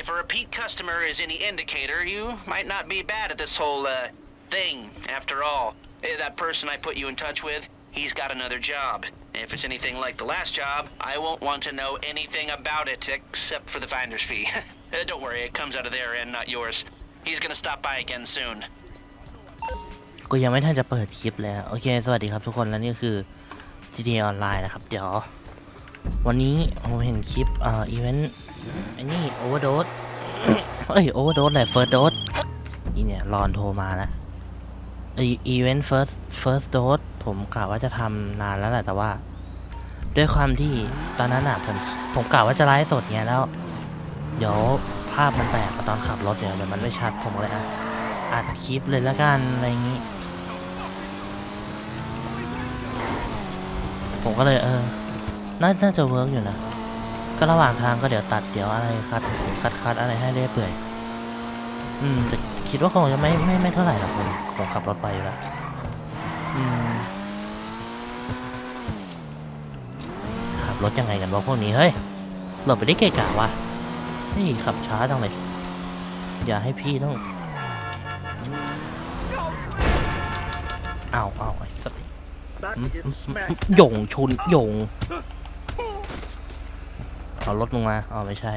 If a repeat customer is any indicator, you might not be bad at this whole, uh, thing, after all. Eh, That person I put you in touch with, he's got another job. If it's anything like the last job, I won't want to know anything about it except for the finder's fee. Eh, Don't worry, it comes out of their end, not yours. He's gonna stop by again soon. กูยังไม่ทันจะเปิดคลิปเลยอะโอเค สวัสดีครับทุกคนแล้วนี่คือ GTA Online นะครับ เดี๋ยว วันนี้ผมเห็นคลิปเอ่ออีเวนต์ ไอ้นี่ Overdose เอ้ย Overdose อะไร First Dose อีเนี่ยรอนโทรมาล้วอีเวนต์ First First Dose ผมกะว่าจะทำนานแล้วแหละแต่ว่า ด้วยความที่ตอนนั้นอะผมผมกะว่าจะไลฟ์สดไงแล้ว เดี๋ยวภาพมันแตกตอนขับรถเนี่ยเดี๋ยวมันไม่ชัดผมเลยอะอัดคลิปเลยละกันอะไรอย่างนี้ ผมก็เลยเออน่าจะเวิร์กอยู่นะ ก็ระหว่างทางก็เดี๋ยวตัดเดี๋ยวอะไรคัดคัดคัดอะไรให้เรื่อยเปื่อยอืมแต่คิดว่าคงจะไม่ไม่ไม่เท่าไหร่หรอกผมผมขับรถไปอยู่แล้วอืมขับรถยังไงกันวะพวกนี้เฮ้ยหลบไปได้เกะกะวะเฮ้ยขับช้าจังเลยอย่าให้พี่ต้องเอาเอาไอ้สัสหย่งชุนหย่ง เอารถลงมาอ๋อไม่ใช่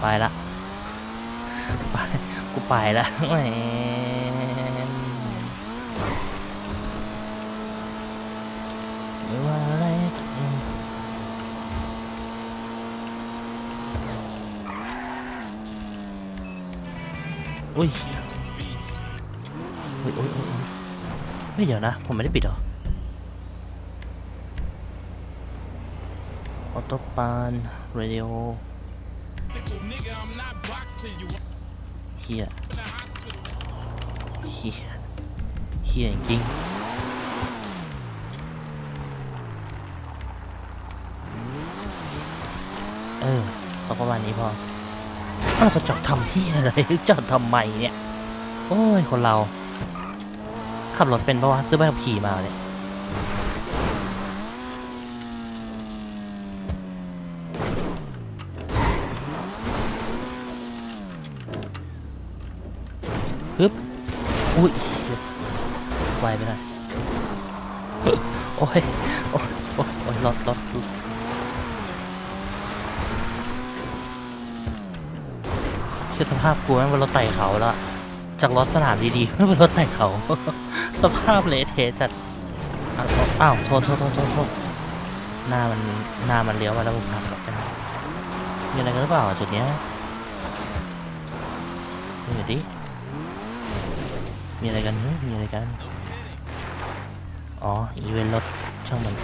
ไปละ ไป กูไปละแหมว่าอะไรอืมอุ้ยอุ้ย ฮ้ยเดี๋ยวนะ ผมไม่ได้ปิดหรอออโต้ปานเรดิโอเฮียเฮียเฮียจริงเออสักประมาณนี้พออ้าวจะจอดทำเฮียอะไรจอดทำไมเนี่ย โอ้ย คนเรา ขับรถเป็นปะวะซื้อใบขับขี่มาเนี่ยฮึบอุ้ยไวไปหน่อยโอ้ย โอ้ยโอ้ยรถรถคือสภาพกูแม่งเป็นรถไต่เขาแล้วจากรถสนามดีๆไม่เป็นรถไต่เขา สภาพเละเทะจัดอ้าวโทษโทษโทษโทษหน้ามันหน้ามันเลี้ยวมาแล้วผมหักกลับไปมีอะไรกันหรือเปล่าจุดเนี้ยดูหน่อยดิมีอะไรกันเฮ้ยมีอะไรกัน อ๋อ อีเวนต์รถช่างมัน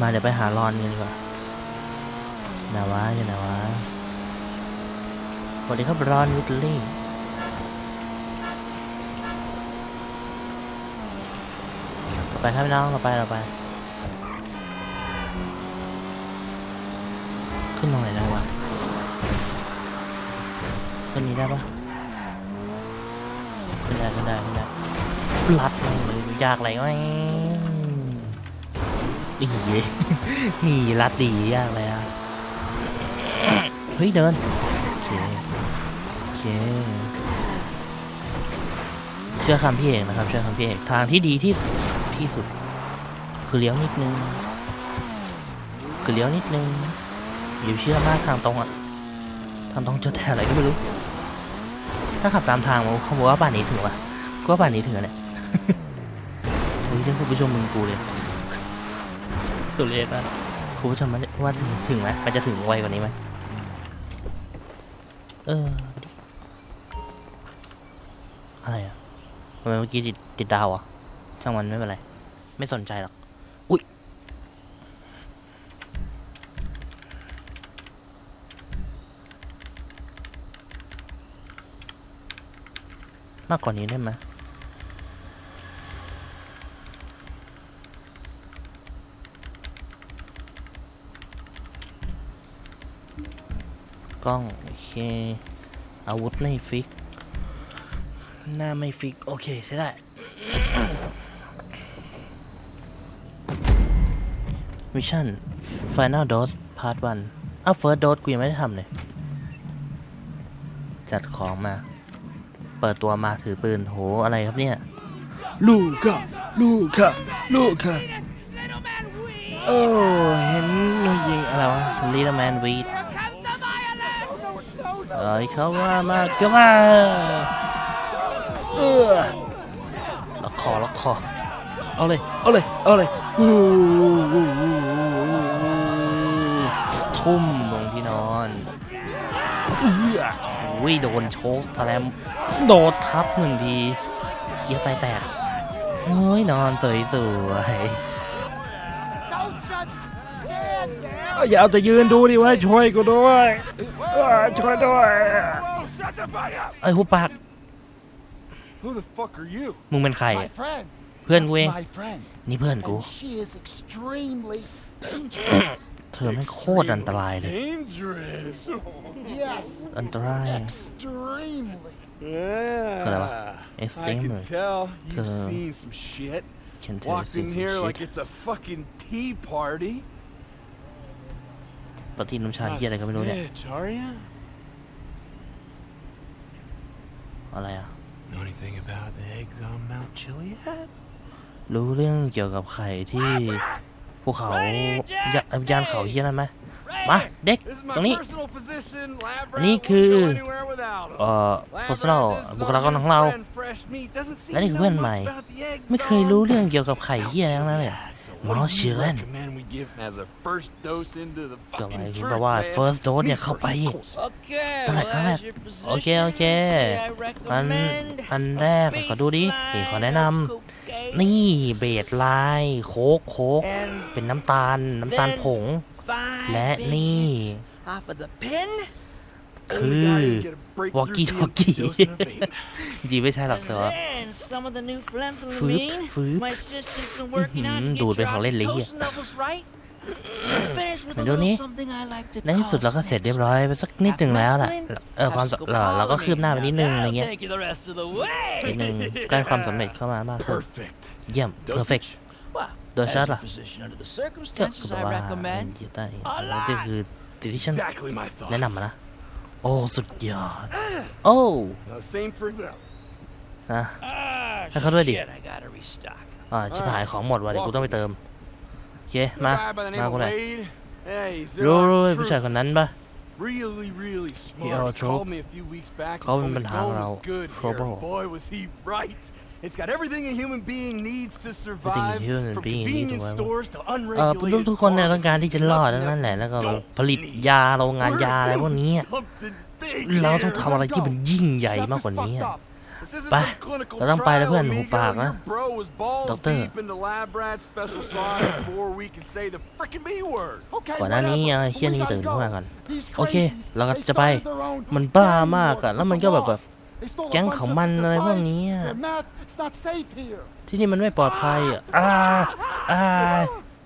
มาเดี๋ยวไปหารอนกันดีกว่าไหนวะอยู่ไหนวะ วัสดีครับรอนวิทลี่ไปครับน้องเราไปเราไป ขึ้นตรงไหนได้วะขึ้นนี้ได้ปะขึ้นได้ขึ้นได้ขึ้นได้ลัดเลยยากอะไรวะอีนี่ลัดดียากเลยอะเฮ้ยเดิน เค เชื่อคำพี่เอกนะครับ เชื่อคำพี่เอก ทางที่ดีที่ที่สุด คือเลี้ยวนิดนึง คือเลี้ยวนิดนึงอย่าเชื่อมากทางตรงอะทางตรงเจอแต่อะไรก็ไม่รู้ ถ้าขับตามทางมันเขาบอกว่าป่านนี้ถึงวะก็ว่าป่านนี้ถึงแหล้วเนี่ยโอ้ยเรื่องคุณผู้ชมมึงกูเลยตัวเลขอะคุณผู้ชมมันว่าถึงถึงไหมมันจะถึงไวกว่านี้ไหมเออ อะไรอะทำไมเมื่อกี้ติดติดดาวอะ ช่างมันไม่เป็นไร ไม่สนใจหรอก อุ้ยมากกว่านี้ได้ไหมกล้อง โอเค อาวุธไม่ฟิก หน้าไม่ฟิก โอเคใช้ได้ มิชชั่น Final Dose Part 1อ้าว First Dose กูยังไม่ได้ทำเลย จัดของมา เปิดตัวมาถือปืน โห อะไรครับเนี่ย ลูกค่ะลูกค่ะลูกค่ะโอ้เห็นเรายิงอะไรวะ Little Man Weed เอ้ยเขาว่ามาเก็มา เออล็อกคอล็อกคอ เอาเลย เอาเลย เอาเลยทุ่มลงที่นอนเอื้อวิโดนโชกทะแลมโดดทับหนึ่งทีเคียไส้แตกเฮ้ยนอนสวยสวยอย่าเอาแต่ยืนดูดิว่าช่วยกูด้วยช่วยด้วยไอ้หุบปาก Who the fuck are you? มึงเป็นใคร My friend. เพื่อนกูเอง That's my friend. นี่เพื่อนกู And she is extremely dangerous. เธอไม่งโคตรอันตรายเลย Dangerous. yes. อันตราย Extremely. Yeah. Whatever. I Extremely. can tell you've Uh, seen some shit. Can tell Walked you in some here shit. like it's a fucking tea party. ปฏิน้ำชา Not เฮียอะไรก็ไม่รู้เนี่ย snitch, are you? อะไรอะ Know anything about the eggs on Mount Chiliad? รู้เรื่องเกี่ยวกับไข่ที่ภูเขายะยานเขาเฮียอะไรไหม มาเด็กตรงนี้ นี่คือเอ่อ personal บุคลากรของเรา และนี่คือเพื่อนใหม่ ไม่เคยรู้เรื่องเกี่ยวกับไข่เหี้ยทั้งนั้นเลยมอสชิเลนก็หมายถึงแบบว่า first dose เนี่ยเข้าไปตั้งแต่ครั้งแรกโอเค โอเคอันอันแรกขอดูดินี่ขอแนะนำนี่เบดไลน์โคกโคกเป็นน้ำตาลน้ำตาลผง และนี่ big off of the pen. คื Only อ guy who can get a breakthrough walkie DMT talkie dose in a vape. จริงไม่ใช่หรอกแต่ว่า Then some of the new Food, phenethylamine. food. My assistant's been working on to Mhm, get ดูดไป your ของเล่นเลยเหี้ย oxytocin levels right. Finish with a เดี๋ยวนี้ little something I like to ในที่สุดเราก็ call เสร็จเรียบ snitch. ร้อยไปสักนิดหนึ่งแล้วแหละ Have เออความสเราเราก็คืบหน้าไปนิดนึงอะไรเงี้ย That'll take you the rest of the way. นิดนึงใกล้ความสำเร็จเข้ามามากขึ้น Perfect. เยี่ยม perfect Well, โดย as ชัด a ล่ะ physician under the ก็ circumstances, แบบ I ว่า recommend เยอะได้แล้วนี่คือสิ่งที่ฉัน Exactly my thoughts. แนะนำมานะโอ้สุดยอดโอ้ Now, same for them. นะ Ah, Hay khó đuôi đi. shit, I gotta restock. อ่าชิบหายของหมดว่ะเดี๋ยวกูต้องไปเติมโอเคมา A guy by the name มา of กูหน่อย Wade. Hey, he's รู้รู้ our ผู้ชาย troop. คนนั้นปะ Really, really He smart. our He troop. called me a few weeks back and เขา told เป็น me ปัญ the หา goal เรา was good here. trouble Boy, was he right. It's got everything a human being needs to Everything a survive, human from being needs to convenience survive. stores to เออ unregulated ทุกคนเนี่ยต้องการ farms ที่จะรอด and ทั้งนั้นแหละแล้วก็ Don't ผลิตยาโรงงาน We're ยาอะไรพวกนี้ doing something big เราต้อง here. ทำอะไรที่มันยิ่งใหญ่มากกว่านี้ Chef is อะ fucked up. This isn't ไป some clinical เราต้องไปแล้วเพื่อน trial, หู amigo. ปากนะ Your bro was balls ด็อกเตอร์ deep into lab rat special sauce before we could say the freaking B word. Okay, ก่อนหน้านี้ whatever. ไอ้เฮี้ย We นี่ gotta ตื่น go. ขึ้นมาก่อน These โอเค crazies, เราก็ they จะไป started their own มันบ้า gang มาก war อะแล้ว with มัน the ก็แบบแบบ Lost. They stole a แก๊ง bunch ของ of มัน their อะไรพวก bikes, นี้อะ their meth. It's not safe here. ที่นี่มันไม่ปลอดภัยอะอ่าอ่า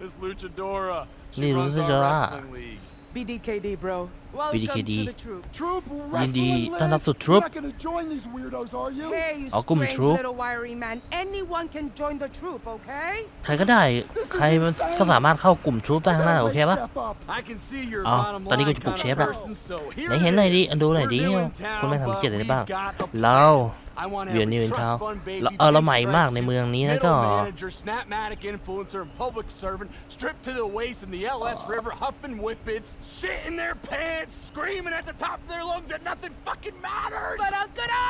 This luchadora. She Ni runs our luchadora. wrestling league. BDKD, bro. Welcome BDKD. to the troop. Troop ยินดี wrestling ต้อนรับ league? สู่ You're Troop not gonna join these weirdos, are you? Hey, you I'll come strange troop. little wiry man. Anyone can join the troop, okay? ใครก็ได้ ใครมันก็สามารถเข้ากลุ่มทรูปได้ทั้งนั้น Gotta โอเค wake ปะ Chef up. I can see your อ๋อ bottom ตอนนี้ line กูจะปลุก kind เช of ฟแล้ว person, so here ไหนเห็น it หน่อย is. ดิดูหน่อย We're ดิ new in คุณแม่ town, ทำเขียน but อะไรได้บ้าง we've got a เรา I want to We are have new a in trust town. fund baby แล้วเออเรา bank ใหม่มากใน spreadsheet, เมืองนี้แล้วก็ middle manager, snapmatic influencer, and public servant, stripped to the waist in the LS River, huffing whippets, shitting their pants, screaming at the top of their lungs that nothing fucking matters. บารากุดา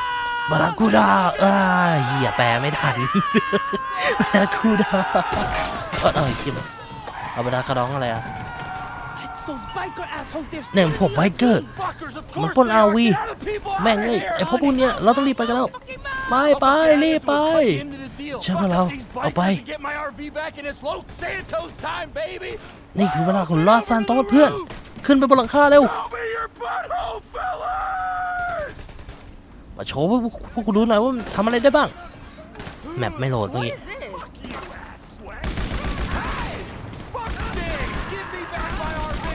บาราคูดาเอ้ยเหี้ยแปลไม่ทันบาราคูดาเออเออเหี้ยเอาบาราคาดองอะไรอะ It's those biker assholes. They're หนึ่งพวกไบเกอร์ Fuckers, of มัน course ปล้น they อา are. วี Get out of the people แม่ง out เอ้ย of here. ไอพวกพวกเนี้ยเราต้องรีบไปกันแล้วไปไปรีบไปใช่ปะเราเอาไป Get my RV back in its Los Santos time, baby. นี่คือเวลาของลอสซานโตสเพื่อน ขึ้นไปบนหลังคาเร็ว Show me your butthole, fellas. มาโชว์พวกพวกกูดูหน่อยว่ามันทำอะไรได้บ้างแมปไม่โหลดเมื่อกี้ Fuck this. Give me back my RV.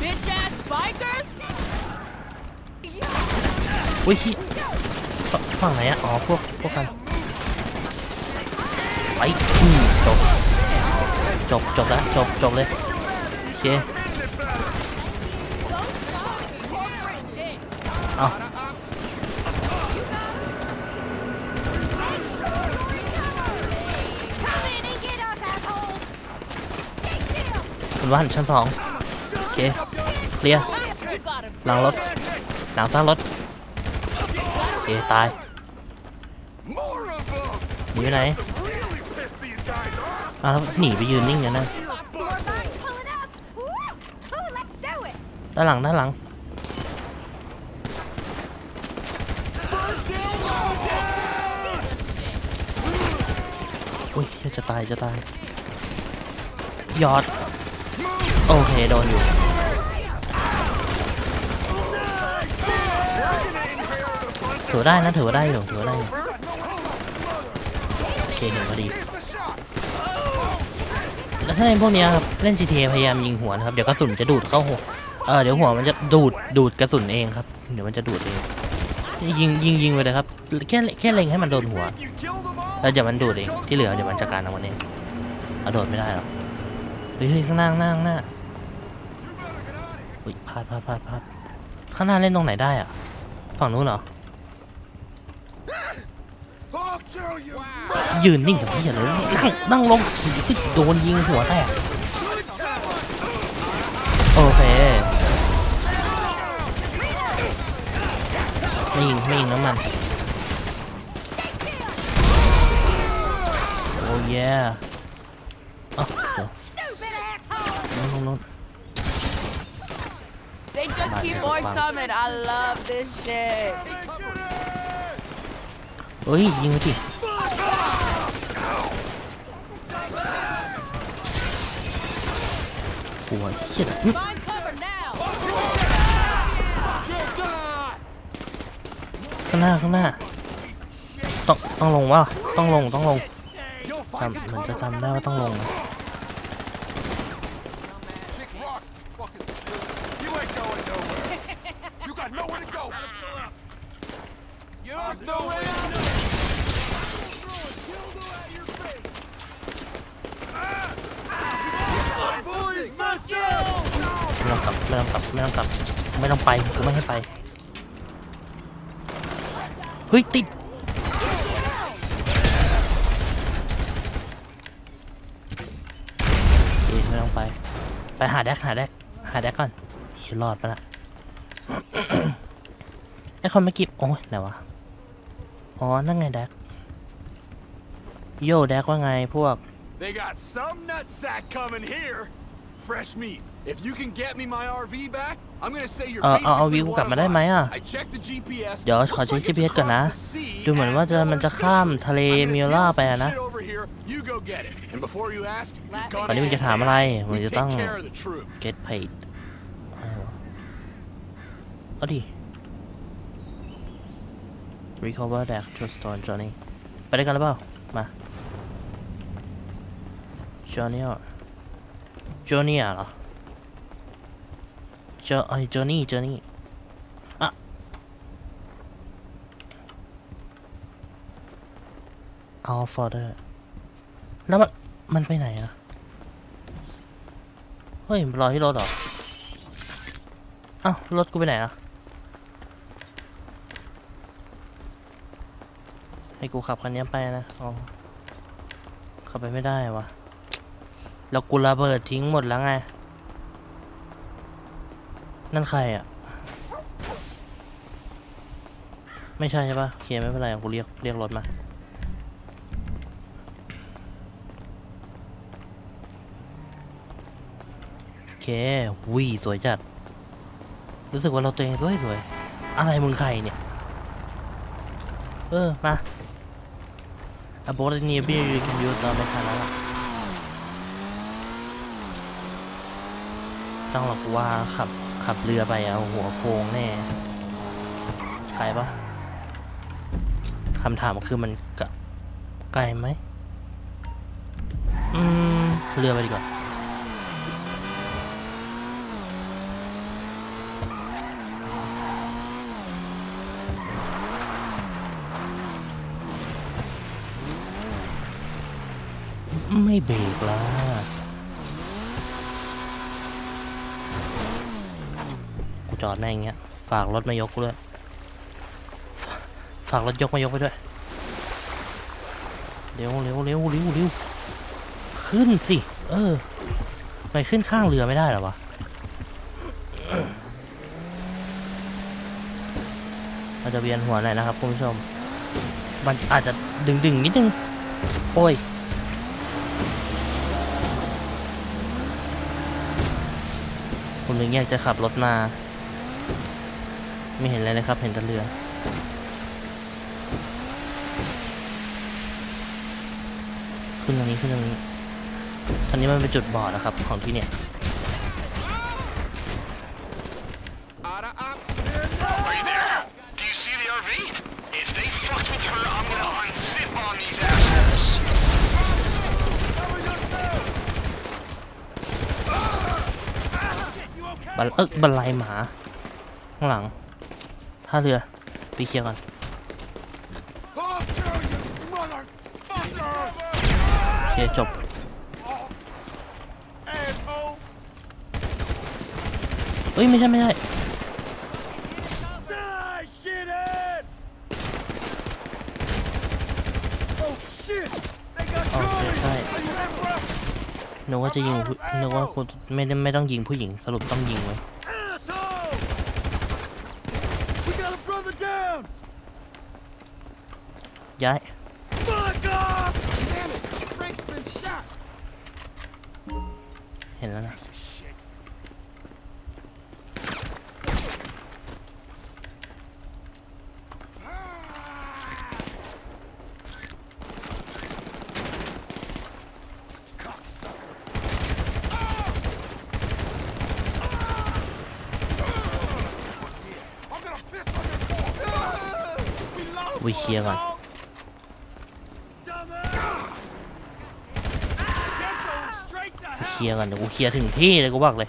bitch ass bikers. อุ้ยที่ฝั่งไหนอะอ๋อ พวก พวกกัน ไปจบ จบ จบแล้ว จบ จบเลย โอเค เอาคุณว่านชั้นสองโอเค เคลียร์หลังรถ หลังซากรถ เคตายหนีไปไหนอ้าวแล้วหนีไปยืนนิ่งอย่างนั้นนะด้านหลังด้านหลังอุ้ยจะตายจะตายยอด โอเค โดนอยู่ ถือได้นะถือได้อยู่ถือได้อยู่โอเคเห็นพอดีแล้วถ้าในพวกนี้ครับเล่น GTA พยายามยิงหัวนะครับเดี๋ยวกระสุนจะดูดเข้าหัวเออเดี๋ยวหัวมันจะดูดดูดกระสุนเองครับ เดี๋ยวมันจะดูดเองยิงยิงยิงไปเลยครับแค่แค่เล็งให้มันโดนหัวแล้วเดี๋ยวมันดูดเองที่เหลือเดี๋ยวมันจัดการเอามันเองเอาโดดไม่ได้หรอกเฮ้ยข้างหน้าข้างหน้าข้างหน้าอุ้ยพลาดพลาดพลาดพลาดข้างหน้าเล่นตรงไหนได้อะฝั่งนู้นเหรอ ยืนนิ่งกับพี่เลยนั่งนั่งลงโดนยิงหัวแตกโอเคไม่ยิงไม่ยิงน้ำมันโอ้ยอ๋อเดี๋ยวนู่นนู่นนู่น They just Might keep have a on plan. coming. I love this shit. เฮ้ยยิงไปดิปวดเชี่ยอื้อ Find cover now. ข้างหน้าข้างหน้า ต้องต้องลงวะต้องลงต้องลง You'll จำเหมือนจะจำได้ว่าต้องลงนะ Kick rocks, fucking civilian. You ain't going nowhere. You got nowhere to go. There's no way out. Boys, let's go! ไม่ต้องกลับไม่ต้องกลับไม่ต้องกลับไม่ต้องไปกูไม่ให้ไปเฮ้ย ติดเอ้ยไม่ต้องไป ไปหาแดกหาแดกหาแดกก่อนเหี้ยรอดไปละไอ้คนเมื่อกี้โอ้ยไหนวะ อ๋อ นั่นไงแดกโย่แดกว่าไงพวก They got some nutsack coming here. Fresh meat. If you can get me my RV back, I'm gonna say you're เออเอาเอา basically วิว one กลับ of มาได้ไหม us. อะ I checked the GPS. เดี๋ยวขอ Looks เช็ค like it's GPS ก่อนนะ across the sea ดูเหมือนว่าจะ at มันจะ Miller's ข้าม Fishing. ทะเล I'm gonna มิลล่า deal ไป some อะนะ shit over here. You go get it. And before you ask, you're ก่อนที่มึง gonna จะถามอะไรมึง We จะ take ต้อง care of the truth. get paid อะไรวะเอาดิ recover that to store Johnny ไปด้วยกันหรือเปล่า มา Johnny อะ Johnny อะเหรอ Jo ไอ้ Johnny Johnny อะเอา further แล้วมันมันไปไหนอะเฮ้ยรอที่รถเหรอเอ้ารถกูไปไหนล่ะให้กูขับคันนี้ไปนะอ๋อขับไปไม่ได้วะแล้วกูระเบิดทิ้งหมดแล้วไง นั่นใครอะ ไม่ใช่ใช่ปะโอเคไม่เป็นไรกูเรียกเรียกรถมา โอเควุ้ยสวยจัด รู้สึกว่าเราตัวเองสวยสวยๆอะไรมึงใครเนี่ย เออ มาอะโบสเนียบี้ยูคันยูซอไม่ทันแล้วล่ะต้องหรอกว่าขับ ขับเรือไปเอาหัวโค้งแน่ใกลปะคำถามคือมันไกลไหมอืม เรือไปดีกว่าไม่เบรกแล้ว อดแม่งเงี้ย ฝากรถมายกด้วย ฝากรถยกมายกไปด้วย เร็วเร็วเร็วเร็วเร็วขึ้นสิ เออไปขึ้นข้างเรือไม่ได้หรอวะเราจะเวียนหัวหน่อยนะครับคุณผู้ชม มันอาจจะดึงดึงนิดนึง โอ้ย ผมถึงอยากจะขับรถมา ไม่เห็นอะไรเลยครับเห็นแต่เรือขึ้นตรงนี้ขึ้นตรงนี้ตอนนี้มันเป็นจุดบอดนะครับของที่เนี่ย Out of options. Are you there? Do you see the RV? If they fucked with her, I'm gonna unzip on these assholes. บันเอิกบันไลหมา ข้างหลัง ท่าเรือไปเคลียร์ก่อน I'll kill you, motherfucker! โอเคจบเอ้ยไม่ใช่ไม่ใช่โอเคใช่นึกว่าจะยิงนึกว่าคุณไม่ได้ไม่ต้องยิงผู้หญิงสรุปต้องยิงไว้ย Asshole! We got a brother down! ย้าย Fuck off! Damn it! Frank's been shot! เห็นแล้วนะ I'm gonna piss on your corpse! We lost ไปเคลียร์ก่อน Dumbass! Get going straight to เคลียร์ก่อนเดี๋ยวกูเคลียร์ถึงที่เลยกูบอกเลย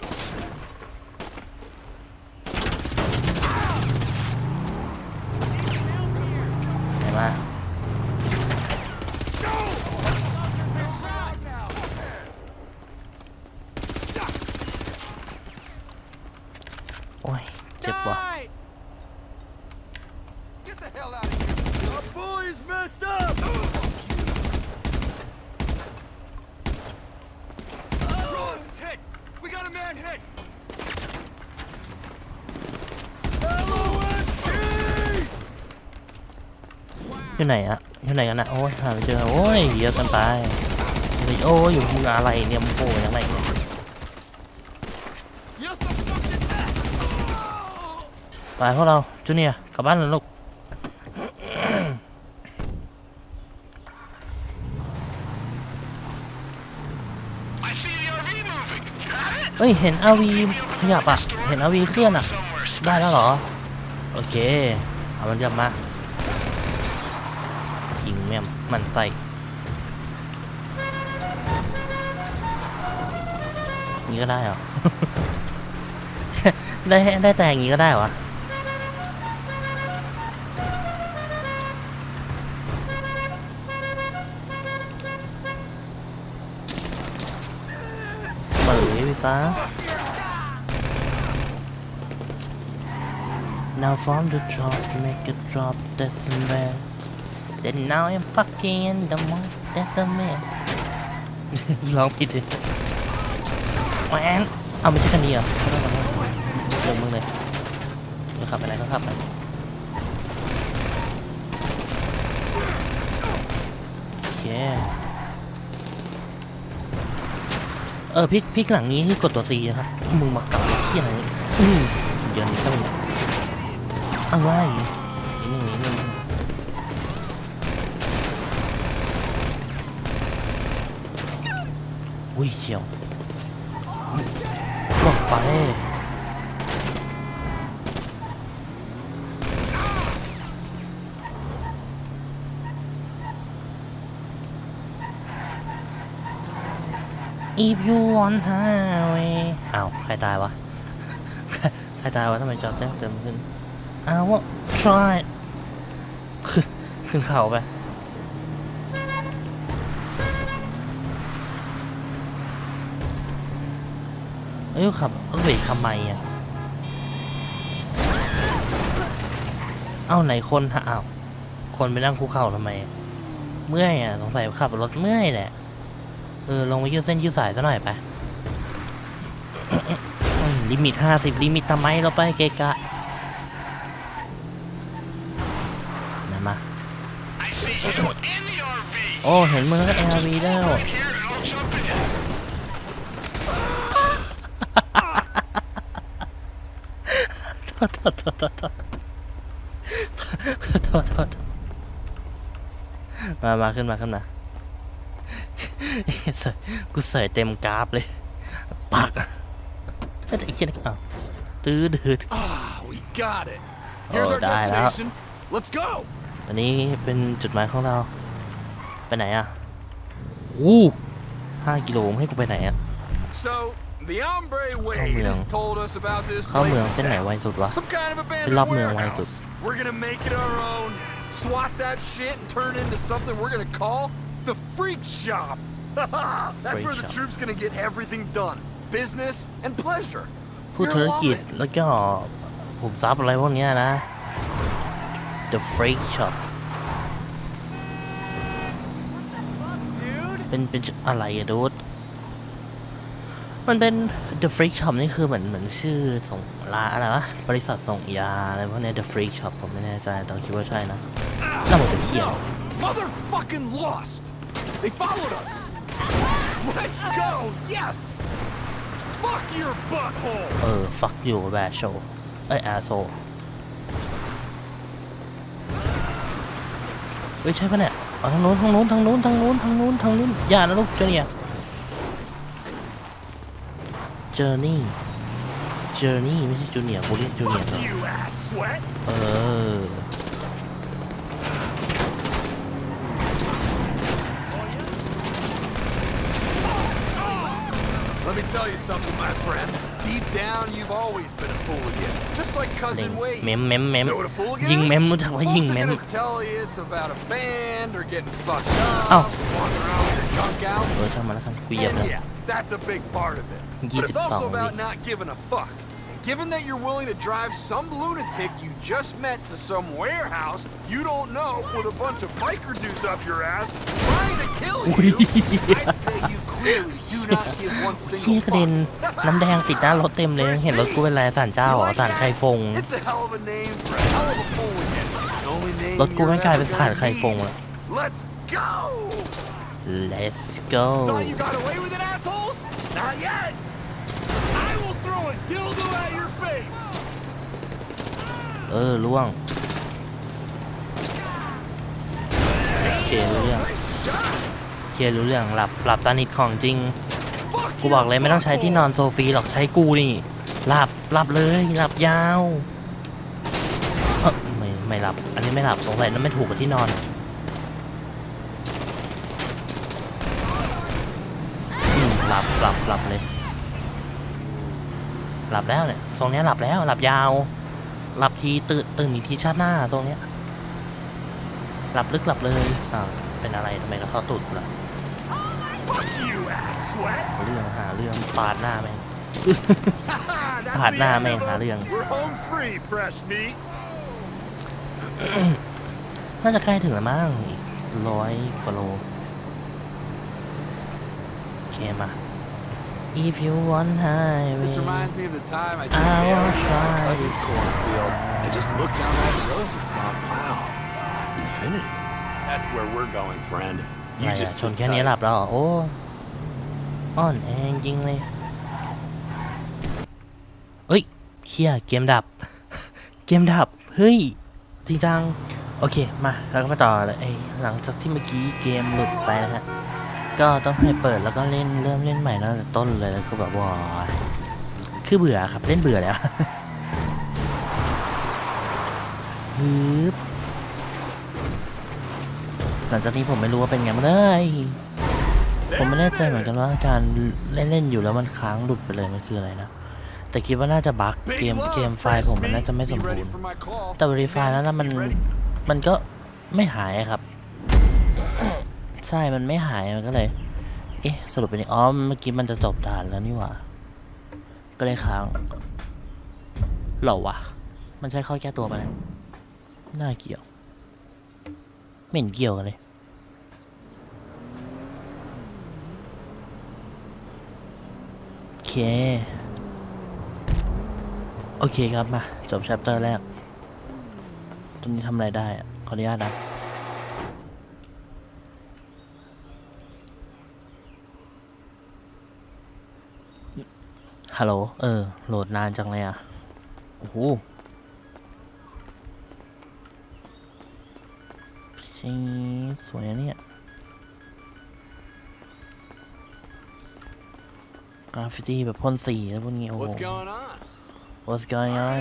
ไหนมา โอ้ย เจ็บว่ะ Get the hell out of here! Our boy's messed up! Rollins is hit! We got a man hit! LOST! อยู่ ไหนอะอยู่ไหนกันนะโอ้ยหาไม่เจอโอ้ยเยอะกันไปเฮ้ยโอ้ยอยู่มึงอะไรเนี่ยมึงโผล่ยังไงเนี่ยไปพวกเราจูเนียกลับบ้านเลยลูกเฮ้ยเห็นอาวีขยับอะเห็นอาวีเคลื่อนอะได้แล้วเหรอ โอเค เอามันกลับมา ม่มมันใส่งี้ก็ได้เหรอ ได้ได้แต่อย่างงี้ก็ได้วะเปิดไปซะ Now from the drop, make a drop, that's a man. Then now I'm fucking in the mall, that's a man. ร้องผิดเลยแหวนเอาไม่ใช่คันนี้เหรอขอโทษขอโทษเจอมึงเลยจะขับไปไหนก็ขับไปโอเคเออพลิกพลิกหลังนี้ที่กดตัว C นะครับมึงมากลับมาเที่ยอะไรเนี่ยอืมเดี๋ยวนี้ต้องอะไร อุ้ยเชียวบอกไป If you want highway อ้าว ใครตายวะ ใครตายวะทำไมจอแจ้งเตือนขึ้น อ้าวว่า try ขึ้นขึ้นเขาไป อ้ยขับเบรกทำไมอะ เอ้าไหนคนฮะอ้าวคนไปนั่งคุกเข่าทำไม เมื่อยอะสงสัยขับรถเมื่อยแหละ เออลงไปยืดเส้นยืดสายซะหน่อยไปอืมลิมิตห้าสิบลิมิตทำไมเราไปเกะกะนะมา I see you in the RV. โอ้ เห็นมึงแล้วก็ LV แล้ว Right here, and I'll jump in. โทษโทษโทษโทษโทษโทษโทษมามาขึ้นมาขึ้นมาเสยกูเสยเต็มกราฟเลย ปักเอ้ยแต่ไอ้เชี่ยนี่อ้าวตื้อดื้อ Ah, we got it. Oh, Here's our die now. destination. Let's go. อันนี้เป็นจุดหมายของเรา ไปไหนอะอู้ห้ากิโลให้กูไปไหนอะ So, the Hombre Wade Không told us about this เข้า place เมือง in เส้นไหน town. ไวสุดวะ Some kind of เส้น abandoned รอบเมืองไวสุด warehouse. We're gonna make it our own, swat that shit, and turn it into something we're gonna call the Freak Shop. That's Freak where the shop. troops gonna get everything done, business and pleasure. ผู้ธุรกิจแล้วก็ผมทรัพย์อะไรพวกเนี้ยนะ The Freak Shop เป็นเป็นอะไรอะดูด มันเป็น The Freak Shop นี่คือเหมือนเหมือนชื่อส่งร้านอะไรวะ บริษัทส่งยาอะไรพวกเนี้ย The Freak Shop ผมไม่แน่ใจแต่คิดว่าใช่นะน่าจะเป็นเขียว Motherfucking lost. They followed us. Let's go. Yes. Fuck your butthole. เออ fuck you แบชโชเอ้ย asshole เฮ้ยใช่ปะเนี่ยเอาทางโน้นทางโน้นทางโน้นทางโน้นทางโน้นทางโน้นอย่านะลูกเจเนี่ย journey journey ไม่ใช่จูเนียร์กูเรียกจูเนียร์ You ass sweat. เออ Let me tell you something, my friend. Deep down, you've always been a fool again. Just like เด้ง cousin Wade. เมมเมมเมม Know what a fool again ยิง is? เมมรู้จักว่ายิง Folks เม are ม gonna tell you it's about a band or getting fucked up, Oh. walking around with your junk out. เออช่างมันแล้วกันกูเหยียบ And แล้ว yeah, that's a big part of it. But it's 22 also about วิ not giving a fuck. Given that you're willing to drive some lunatic you just met to some warehouse you don't know with a bunch of biker dudes up your ass trying to kill you, I'd say you clearly do not give one เชี่ย single กระเด็น fuck. น้ำแดงติดหน้ารถเต็มเลย เห็นรถกูเป็นไรสารเจ้าเหรอสารไข่ฟง It's a hell of a name for a hell of a fool again. The only name รถกู you're ไม่งกลายเป็น ever สาร gonna ไข่ฟง need. อะ Let's go! Let's go Thought you got away with it, assholes? Not yet! I will throw a dildo at your face! เออล่วงโอเครู้เรื่อง Nice shot! เคลียร์รู้เรื่องหลับหลับสนิทของจริง Fuck กูบอกเลยไม่ต้องใช้ที่นอนโซฟีหรอกใช้กูนี่หลับหลับเลยหลับยาวเอ้อไม่ไม่หลับ อันนี้ไม่หลับสงสัยนั่นไม่ถูกกับที่นอน อืมห ลับหลับหลับเลยหลับแล้วเนี่ยทรงเนี้ยหลับแล้วหลับยาว หลับทีตื่นตื่นอีกทีชาติหน้าทรงเนี้ยหลับลึกหลับเลยอ่าวเป็นอะไรทำไมเราเข้าตูดกูล่ะ Fuck you, ass sweat! เรื่องหาเรื่องปาดหน้าแม่ง That's ผ่าน the หน้า end แม่ง of หา it. เรื่อง We're home free, fresh meat. น่าจะใกล้ถึงแล้วมั้งอีกร้อยกว่าโลโอเคมา if you want highway This reminds me of the time I I took will Mary try to this this cornfield. I just looked down that road and thought, wow, infinity. That's where we're going, friend. อะไร You อะ just ชน sit แค่นี้ tight. หลับแล้วเหรอโอ้อ่อนแอจริงเลยเอ้ยเคียเกมดับ เกมดับ เฮ้ยจริงจัง โอเค มาแล้วก็มาต่อเลยไอ้หลังจากที่เมื่อกี้เกมหลุดไปนะฮะ ก็ต้องให้เปิดแล้วก็เล่นเริ่มเล่นใหม่แล้วแต่ต้นเลยแล้วคือแบบว่าคือเบื่อครับเล่นเบื่อแล้วฮึบหลังจากนี้ผมไม่รู้ว่าเป็นไงบ้างเลยผมไม่แน่ใจเหมือนกันว่าการเล่นเล่นๆอยู่แล้วมันค้างหลุดไปเลยมันคืออะไรนะแต่คิดว่าน่าจะบั๊กเกมเกมไฟล์ผมมันน่าจะไม่สมบูรณ์แต่ verify แล้วนะมันมันก็ไม่หายครับ ใช่มันไม่หายมันก็เลย เอ๊ะสรุปเป็นอ๋อเมื่อกี้มันจะจบด่านแล้วนี่หว่า ก็เลยค้างเหรอวะ มันใช้ข้อแก้ตัวไปแล้วน่าเกี่ยว ไม่เห็นเกี่ยวกันเลยโอเค โอเคครับมา จบ chapter แรกตรงนี้ทำอะไรได้อะขออนุญาตนะ ฮัลโหล เออ โหลดนานจังเลยอะ โอ้โหชิสวยนะเนี่ย กราฟฟิตี้แบบพ่นสีแล้วพวกนี้ โอ้โห What's going on?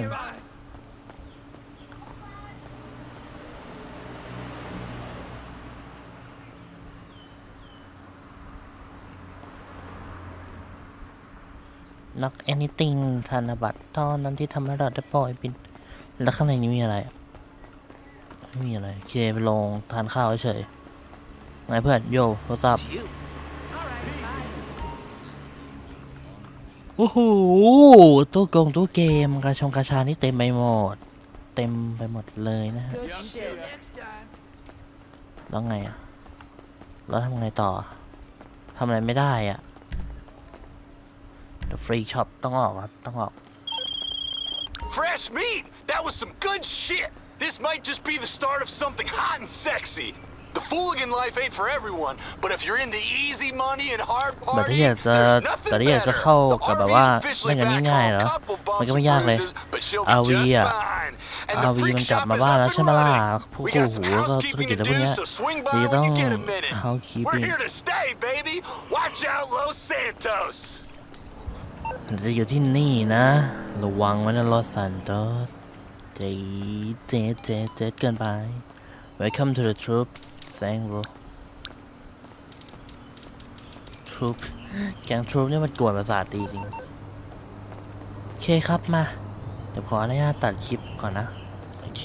What's going on นัก anything ธนบัตรตอนนั้นที่ทำให้เราได้ปล่อยบิน แล้วข้างในนี้มีอะไรอะไม่มีอะไรโอเคไปลงทานข้าวเฉยๆไงเพื่อน โยโทรศัพท์ You. โอ้โหตู้กงตู้เกมกระชงกระชานี่เต็มไปหมด เต็มไปหมดเลยนะฮะ Good shit. Next time. แล้วไงอะ แล้วทำไงต่อทำอะไรไม่ได้อะ The free shop ต้องออกครับ ต้องออก Fresh meat! That was some good shit! This might just be the start of something hot and sexy. The fooligan life ain't for everyone, but if you're into easy money and hard แต่ถ้า partying, อยากจะ there's nothing แต่ถ้าอยากจะ better. เข้า The กับแบบ RV's ว่า officially เล่นกัน back ง่ายๆ home, เหรอ couple มัน bumps ก็ไม่ and ยากเลย bruises, but she'll be RV just อ่ะ fine. And the RV freak มันกลับ shop มา is บ้าน up แล้ว and ใช่ไหมล่ะ running. ผู้ We คู่ got หู some แล้วก็ธุร housekeeping กิจ to อะไรพวก do, เนี้ย so swing by เดี๋ยว when ต้อง you get a minute. We're housekeeping here to stay, baby. Watch out, Los Santos. เราจะอยู่ที่นี่นะ ระวังไว้นะลอสซานโตสเจ๊เจ๊เจ๊เจ๊เกินไป Welcome to the troop แซงโร troop แกง troop นี่มันกวนประสาทดีจริง โอเคครับมา เดี๋ยวขออนุญาตตัดคลิปก่อนนะ โอเค